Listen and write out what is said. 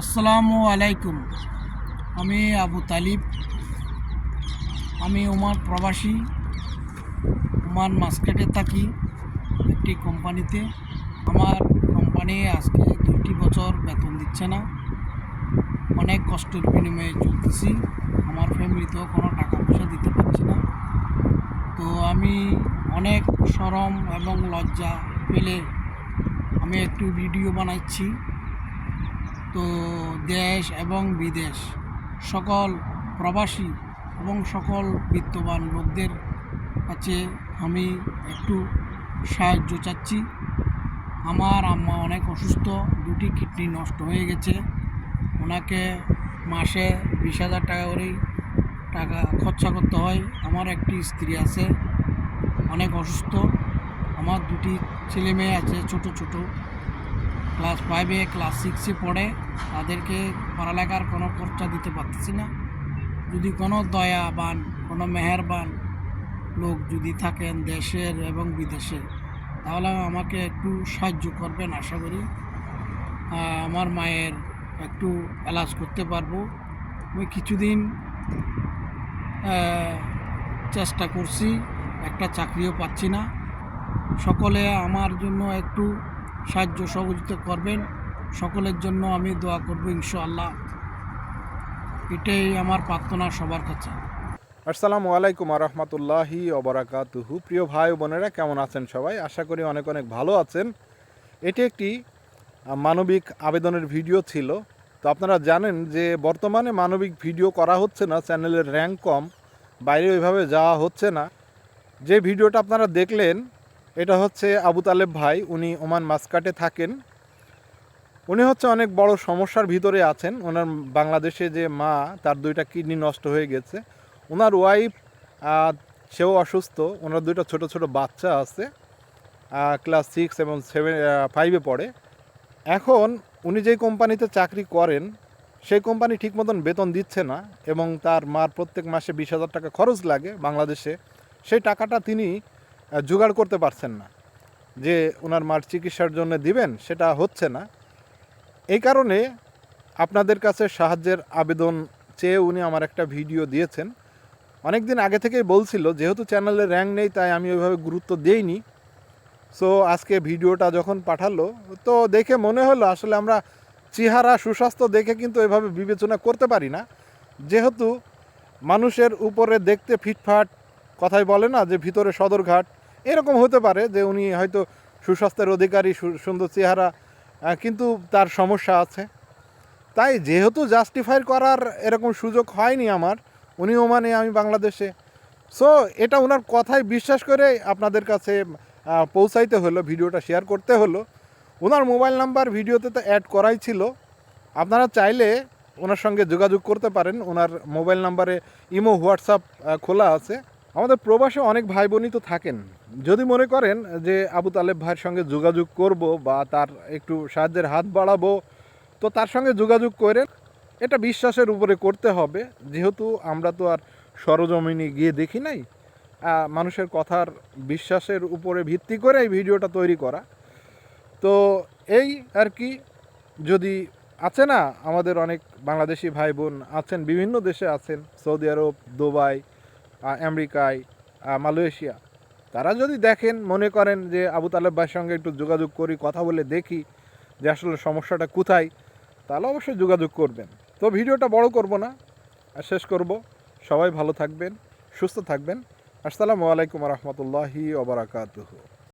আসসালামু আলাইকুম। আমি আবু তালিব। আমি ওমান প্রবাসী। ওমান মাস্কেটে থাকি একটি কোম্পানিতে। আমার কোম্পানি আজকে দুটি বছর বেতন দিচ্ছে না। অনেক কষ্টের বিনিময়ে চলতেছি। আমার ফ্যামিলিতেও কোনো টাকা পয়সা দিতে পারছি না। তো আমি অনেক সরম এবং লজ্জা পেলে আমি একটু ভিডিও বানাচ্ছি। তো দেশ এবং বিদেশ, সকল প্রবাসী এবং সকল বিত্তবান লোকদের কাছে আমি একটু সাহায্য চাচ্ছি। আমার আম্মা অনেক অসুস্থ, দুটি কিডনি নষ্ট হয়ে গেছে। ওনাকে মাসে বিশ হাজার টাকা করেই টাকা খরচা করতে হয়। আমার একটি স্ত্রী আছে, অনেক অসুস্থ। আমার দুটি ছেলে মেয়ে আছে, ছোট ছোট। ক্লাস ফাইভে ক্লাস সিক্সে পড়ে। তাদেরকে পড়ালেখার কোনো খরচা দিতে পারতেছি না। যদি কোনো দয়াবান, কোনো মেহেরবান লোক যদি থাকেন দেশের এবং বিদেশে, তাহলে আমাকে একটু সাহায্য করবেন আশা করি। আমার মায়ের একটু এলাজ করতে পারব। আমি কিছুদিন চেষ্টা করছি, একটা চাকরিও পাচ্ছি না। সকলে আমার জন্য একটু সাহায্য সহযোগিতা করবেন। সকলের জন্য আমি দোয়া করব ইনশাআল্লাহ। এটাই আমার প্রার্থনা সবার কাছে। আসসালামু আলাইকুম রহমতুল্লাহি অবরাকাতুহু প্রিয় ভাই বোনেরা, কেমন আছেন সবাই? আশা করি অনেক অনেক ভালো আছেন। এটি একটি মানবিক আবেদনের ভিডিও ছিল। তো আপনারা জানেন যে বর্তমানে মানবিক ভিডিও করা হচ্ছে না, চ্যানেলের র্যাঙ্ক কম, বাইরে ওইভাবে যাওয়া হচ্ছে না। যে ভিডিওটা আপনারা দেখলেন এটা হচ্ছে আবু তালেব ভাই, উনি ওমান মাসকাটে থাকেন। উনি হচ্ছে অনেক বড় সমস্যার ভিতরে আছেন। ওনার বাংলাদেশে যে মা, তার দুইটা কিডনি নষ্ট হয়ে গেছে। ওনার ওয়াইফ সেও অসুস্থ। ওনার দুইটা ছোট ছোট বাচ্চা আছে। ক্লাস সিক্স এবং সেভেন ফাইভে পড়ে। এখন উনি যেই কোম্পানিতে চাকরি করেন, সেই কোম্পানি ঠিক মতন বেতন দিচ্ছে না এবং তার মার প্রত্যেক মাসে বিশ হাজার টাকা খরচ লাগে বাংলাদেশে। সেই টাকাটা তিনি জোগাড় করতে পারছেন না। যে ওনার মার চিকিৎসার জন্য দিবেন, সেটা হচ্ছে না। এই কারণে আপনাদের কাছে সাহায্যের আবেদন চেয়ে উনি আমার একটা ভিডিও দিয়েছেন। অনেক দিন আগে থেকেই বলছিল, যেহেতু চ্যানেলে র্যাঙ্ক নেই, তাই আমি ওইভাবে গুরুত্ব দেইনি। সো আজকে ভিডিওটা যখন পাঠালো, তো দেখে মনে হলো আসলে আমরা চেহারা, সুস্বাস্থ্য দেখে কিন্তু এভাবে বিবেচনা করতে পারি না। যেহেতু মানুষের উপরে দেখতে ফিটফাট, কথাই বলে না যে ভিতরে সদরঘাট এরকম হতে পারে যে উনি হয়তো সুস্বাস্থ্যের অধিকারী সুন্দর চেহারা কিন্তু তার সমস্যা আছে। তাই যেহেতু জাস্টিফাই করার এরকম সুযোগ হয়নি আমার উনি ওমানে আমি বাংলাদেশে। সো এটা ওনার কথাই বিশ্বাস করে আপনাদের কাছে পৌঁছাইতে হলো, ভিডিওটা শেয়ার করতে হলো। ওনার মোবাইল নাম্বার ভিডিওতে তো অ্যাড করাই ছিল। আপনারা চাইলে ওনার সঙ্গে যোগাযোগ করতে পারেন। ওনার মোবাইল নাম্বারে ইমো, হোয়াটসঅ্যাপ খোলা আছে। আমাদের প্রবাসে অনেক ভাই বোনই তো থাকেন। যদি মনে করেন যে আবু তালেব ভাইয়ের সঙ্গে যোগাযোগ করব বা তার একটু সাহায্যের হাত বাড়াবো, তো তার সঙ্গে যোগাযোগ করে এটা বিশ্বাসের উপরে করতে হবে। যেহেতু আমরা তো আর সরজমিনে গিয়ে দেখি নাই মানুষের কথার বিশ্বাসের উপরে ভিত্তি করে এই ভিডিওটা তৈরি করা। তো এই আর কি, যদি আছে না আমাদের অনেক বাংলাদেশি ভাই বোন আছেন, বিভিন্ন দেশে আছেন, সৌদি আরব, দুবাই আমেরিকায় মালয়েশিয়া। তারা যদি দেখেন, মনে করেন যে আবু তালেব ভাইয়ের সঙ্গে একটু যোগাযোগ করি, কথা বলে দেখি যে আসলে সমস্যাটা কোথায়, তাহলে অবশ্যই যোগাযোগ করবেন। তো ভিডিওটা বড় করব না, আর শেষ করব। সবাই ভালো থাকবেন, সুস্থ থাকবেন। আসসালামু আলাইকুম রহমতুল্লাহি ওবরাকাতুহু